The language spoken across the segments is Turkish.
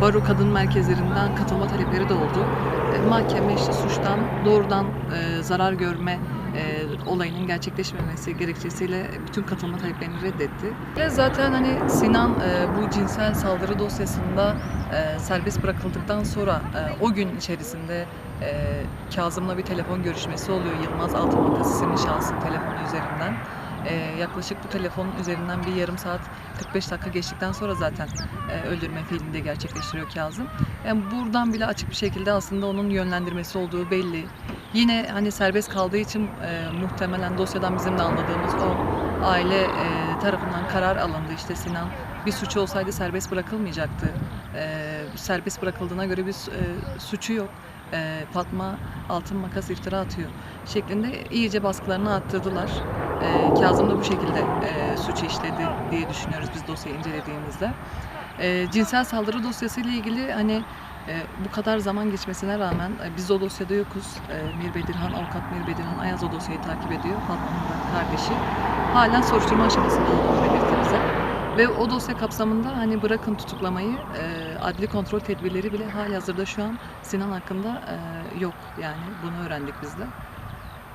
baro kadın merkezlerinden katılma talepleri de oldu. E, mahkeme işte suçtan doğrudan e, zarar görme e, olayının gerçekleşmemesi gerekçesiyle bütün katılma taleplerini reddetti. Ve zaten hani Sinan e, bu cinsel saldırı dosyasında e, serbest bırakıldıktan sonra e, o gün içerisinde e, Kazım'la bir telefon görüşmesi oluyor. Yılmaz Altımakası isimli şahsın telefonu üzerinden. E, yaklaşık bu telefonun üzerinden bir yarım saat 45 dakika geçtikten sonra zaten e, öldürme fiilini de gerçekleştiriyor Kazım. Yani buradan bile açık bir şekilde aslında onun yönlendirmesi olduğu belli. Yine hani serbest kaldığı için e, muhtemelen dosyadan bizim de anladığımız o aile e, tarafından karar alındı. İşte Sinan bir suçu olsaydı serbest bırakılmayacaktı. E, serbest bırakıldığına göre bir e, suçu yok. E, Fatma altın makas iftira atıyor şeklinde iyice baskılarını arttırdılar. E, Kazım da bu şekilde e, suçu işledi diye düşünüyoruz biz dosyayı incelediğimizde. E, cinsel saldırı dosyası ile ilgili hani e, bu kadar zaman geçmesine rağmen e, biz o dosyada yokuz. E, Mir Bedirhan, avukat Mir Bedirhan Ayaz o dosyayı takip ediyor. Fatma'nın kardeşi. Halen soruşturma aşamasında olduğunu belirtti bize. Ve o dosya kapsamında hani bırakın tutuklamayı, e, adli kontrol tedbirleri bile halihazırda şu an Sinan hakkında e, yok yani bunu öğrendik biz de.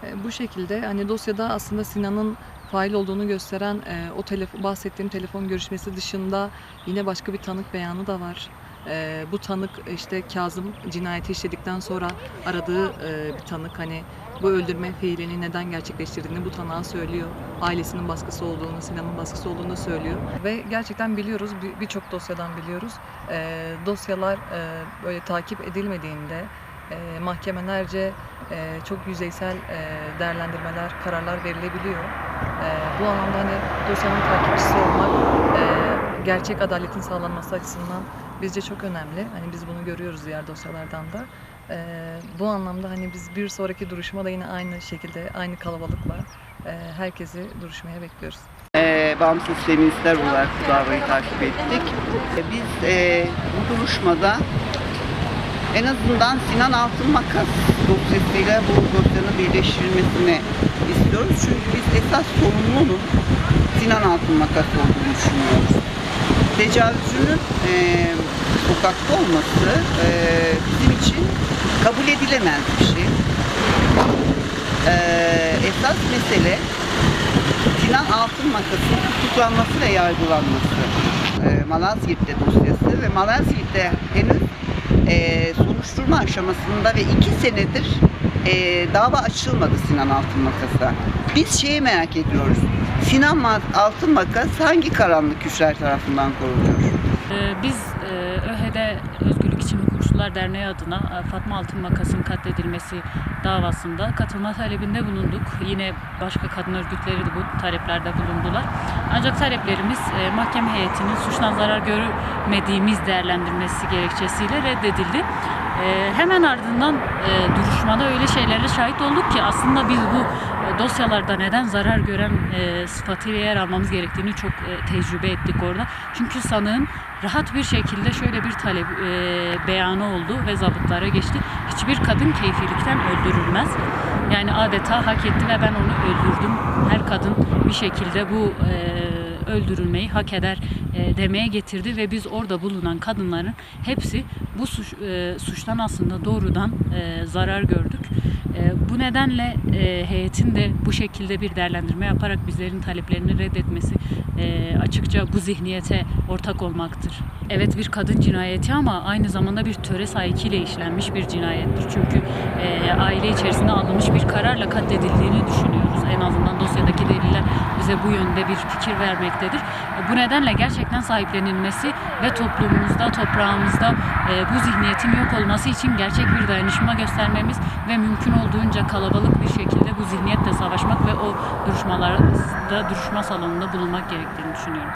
E, bu şekilde hani dosyada aslında Sinan'ın fail olduğunu gösteren e, o telefon, bahsettiğim telefon görüşmesi dışında yine başka bir tanık beyanı da var. E, bu tanık işte Kazım cinayeti işledikten sonra aradığı e, bir tanık hani bu öldürme fiilini neden gerçekleştirdiğini bu tanığa söylüyor. Ailesinin baskısı olduğunu, Sinan'ın baskısı olduğunu söylüyor. Ve gerçekten biliyoruz, bir- birçok dosyadan biliyoruz. E, dosyalar e, böyle takip edilmediğinde e, mahkemelerce e, çok yüzeysel e, değerlendirmeler, kararlar verilebiliyor. E, bu anlamda hani dosyanın takipçisi olmak e, gerçek adaletin sağlanması açısından bizce çok önemli. Hani biz bunu görüyoruz diğer dosyalardan da. E, bu anlamda hani biz bir sonraki duruşmada yine aynı şekilde, aynı kalabalıkla e, herkesi duruşmaya bekliyoruz. e, bağımsız feministler olarak bu davayı takip ettik. E, Biz e, bu duruşmada en azından Sinan Altın Makas dosyasıyla bu dosyanın birleştirilmesini istiyoruz. Çünkü biz esas sorumlunun Sinan Altın Makas olduğunu düşünüyoruz. Tecavüzünün e, sokakta olması e, bizim için kabul edilemez bir şey. E, esas mesele Sinan Altın Makas'ın tutuklanması ve yargılanması. E, Malazgirt'te dosyası ve Malazgirt'te henüz e, soruşturma aşamasında ve iki senedir e, dava açılmadı Sinan Altın Makas'a. Biz şeyi merak ediyoruz. Sinan Altın Makas hangi karanlık güçler tarafından korunuyor? Ee, Biz e, Özgürlük İçin Hukukçular Derneği adına e, Fatma Altın Makas'ın katledilmesi davasında katılma talebinde bulunduk. Yine başka kadın örgütleri de bu taleplerde bulundular. Ancak taleplerimiz e, mahkeme heyetinin suçtan zarar görmediğimiz değerlendirmesi gerekçesiyle reddedildi. E, Hemen ardından e, duruşmada öyle şeylere şahit olduk ki aslında biz bu e, dosyalarda neden zarar gören e, sıfatıyla yer almamız gerektiğini çok e, tecrübe ettik orada. Çünkü sanığın rahat bir şekilde şöyle bir talep e, beyanı oldu ve zabıtlara geçti. Hiçbir kadın keyfilikten öldürülmez. Yani adeta hak etti ve ben onu öldürdüm. Her kadın bir şekilde bu e, öldürülmeyi hak eder e, demeye getirdi ve biz orada bulunan kadınların hepsi bu suç, e, suçtan aslında doğrudan e, zarar gördük. E, bu nedenle e, heyetin de bu şekilde bir değerlendirme yaparak bizlerin taleplerini reddetmesi e, açıkça bu zihniyete ortak olmaktır. Evet bir kadın cinayeti ama aynı zamanda bir töre sahikiyle işlenmiş bir cinayettir. Çünkü e, aile içerisinde alınmış bir kararla katledildiğini düşünüyoruz. En azından dosyadaki deliller bize bu yönde bir fikir vermektedir. E, bu nedenle gerçekten sahiplenilmesi ve toplumumuzda, toprağımızda e, bu zihniyetin yok olması için gerçek bir dayanışma göstermemiz ve mümkün olduğunca kalabalık bir şekilde bu zihniyetle savaşmak ve o duruşmalarda, duruşma salonunda bulunmak gerektiğini düşünüyorum.